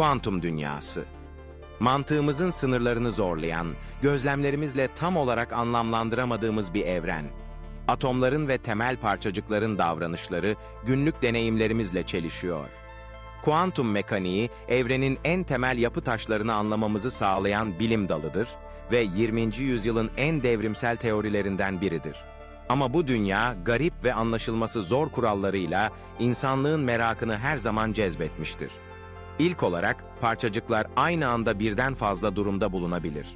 Kuantum dünyası. Mantığımızın sınırlarını zorlayan, gözlemlerimizle tam olarak anlamlandıramadığımız bir evren. Atomların ve temel parçacıkların davranışları günlük deneyimlerimizle çelişiyor. Kuantum mekaniği, evrenin en temel yapı taşlarını anlamamızı sağlayan bilim dalıdır ve 20. yüzyılın en devrimsel teorilerinden biridir. Ama bu dünya, garip ve anlaşılması zor kurallarıyla insanlığın merakını her zaman cezbetmiştir. İlk olarak parçacıklar aynı anda birden fazla durumda bulunabilir.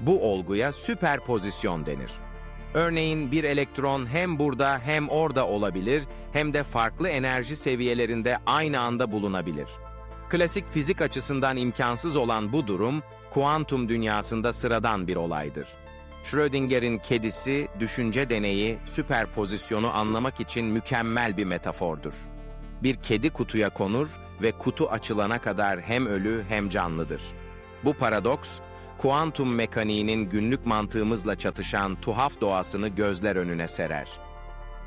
Bu olguya süperpozisyon denir. Örneğin bir elektron hem burada hem orada olabilir hem de farklı enerji seviyelerinde aynı anda bulunabilir. Klasik fizik açısından imkansız olan bu durum, kuantum dünyasında sıradan bir olaydır. Schrödinger'in kedisi, düşünce deneyi, süperpozisyonu anlamak için mükemmel bir metafordur. Bir kedi kutuya konur ve kutu açılana kadar hem ölü hem canlıdır. Bu paradoks, kuantum mekaniğinin günlük mantığımızla çatışan tuhaf doğasını gözler önüne serer.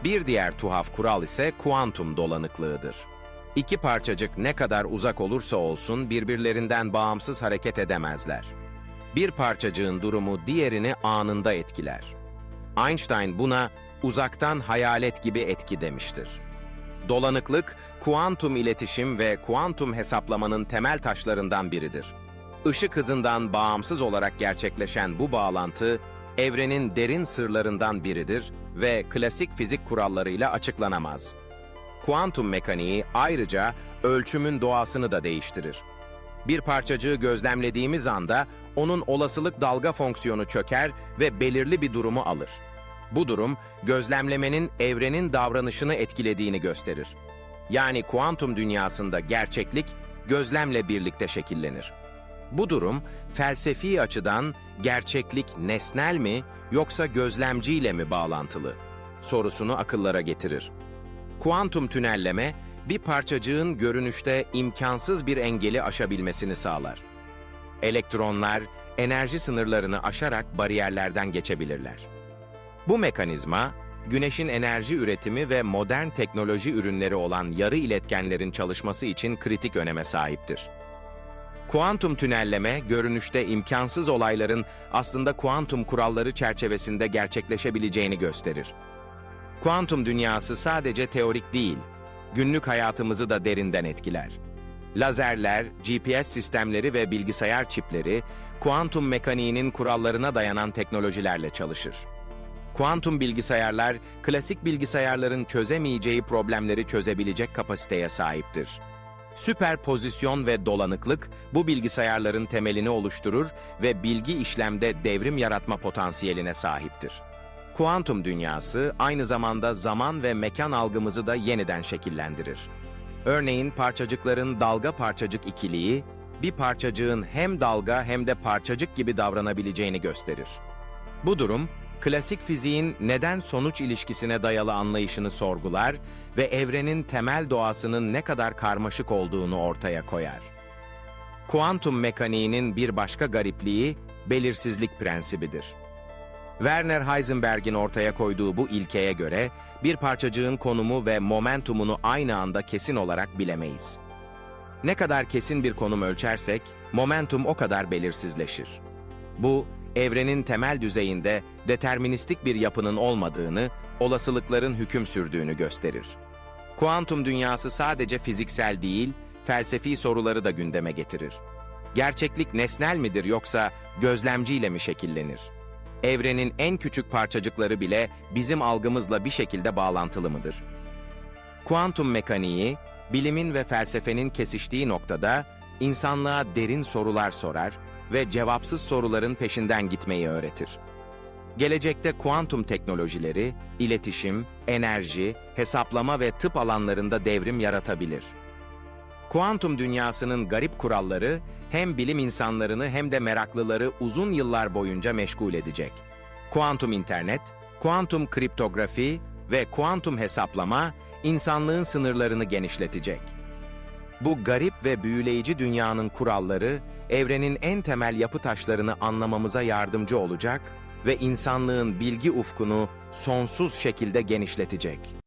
Bir diğer tuhaf kural ise kuantum dolanıklığıdır. İki parçacık ne kadar uzak olursa olsun birbirlerinden bağımsız hareket edemezler. Bir parçacığın durumu diğerini anında etkiler. Einstein buna uzaktan hayalet gibi etki demiştir. Dolanıklık, kuantum iletişim ve kuantum hesaplamanın temel taşlarından biridir. Işık hızından bağımsız olarak gerçekleşen bu bağlantı, evrenin derin sırlarından biridir ve klasik fizik kurallarıyla açıklanamaz. Kuantum mekaniği ayrıca ölçümün doğasını da değiştirir. Bir parçacığı gözlemlediğimiz anda onun olasılık dalga fonksiyonu çöker ve belirli bir durumu alır. Bu durum, gözlemlemenin evrenin davranışını etkilediğini gösterir. Yani kuantum dünyasında gerçeklik, gözlemle birlikte şekillenir. Bu durum, felsefi açıdan gerçeklik nesnel mi yoksa gözlemciyle mi bağlantılı? Sorusunu akıllara getirir. Kuantum tünelleme, bir parçacığın görünüşte imkansız bir engeli aşabilmesini sağlar. Elektronlar, enerji sınırlarını aşarak bariyerlerden geçebilirler. Bu mekanizma, güneşin enerji üretimi ve modern teknoloji ürünleri olan yarı iletkenlerin çalışması için kritik öneme sahiptir. Kuantum tünelleme, görünüşte imkansız olayların aslında kuantum kuralları çerçevesinde gerçekleşebileceğini gösterir. Kuantum dünyası sadece teorik değil, günlük hayatımızı da derinden etkiler. Lazerler, GPS sistemleri ve bilgisayar çipleri, kuantum mekaniğinin kurallarına dayanan teknolojilerle çalışır. Kuantum bilgisayarlar, klasik bilgisayarların çözemeyeceği problemleri çözebilecek kapasiteye sahiptir. Süperpozisyon ve dolanıklık bu bilgisayarların temelini oluşturur ve bilgi işlemde devrim yaratma potansiyeline sahiptir. Kuantum dünyası aynı zamanda zaman ve mekan algımızı da yeniden şekillendirir. Örneğin parçacıkların dalga parçacık ikiliği, bir parçacığın hem dalga hem de parçacık gibi davranabileceğini gösterir. Bu durum, klasik fiziğin neden-sonuç ilişkisine dayalı anlayışını sorgular ve evrenin temel doğasının ne kadar karmaşık olduğunu ortaya koyar. Kuantum mekaniğinin bir başka garipliği, belirsizlik prensibidir. Werner Heisenberg'in ortaya koyduğu bu ilkeye göre, bir parçacığın konumu ve momentumunu aynı anda kesin olarak bilemeyiz. Ne kadar kesin bir konum ölçersek, momentum o kadar belirsizleşir. Bu, evrenin temel düzeyinde deterministik bir yapının olmadığını, olasılıkların hüküm sürdüğünü gösterir. Kuantum dünyası sadece fiziksel değil, felsefi soruları da gündeme getirir. Gerçeklik nesnel midir yoksa gözlemciyle mi şekillenir? Evrenin en küçük parçacıkları bile bizim algımızla bir şekilde bağlantılı mıdır? Kuantum mekaniği, bilimin ve felsefenin kesiştiği noktada insanlığa derin sorular sorar ve cevapsız soruların peşinden gitmeyi öğretir. Gelecekte kuantum teknolojileri, iletişim, enerji, hesaplama ve tıp alanlarında devrim yaratabilir. Kuantum dünyasının garip kuralları hem bilim insanlarını hem de meraklıları uzun yıllar boyunca meşgul edecek. Kuantum internet, kuantum kriptografi ve kuantum hesaplama insanlığın sınırlarını genişletecek. Bu garip ve büyüleyici dünyanın kuralları, evrenin en temel yapı taşlarını anlamamıza yardımcı olacak ve insanlığın bilgi ufkunu sonsuz şekilde genişletecek.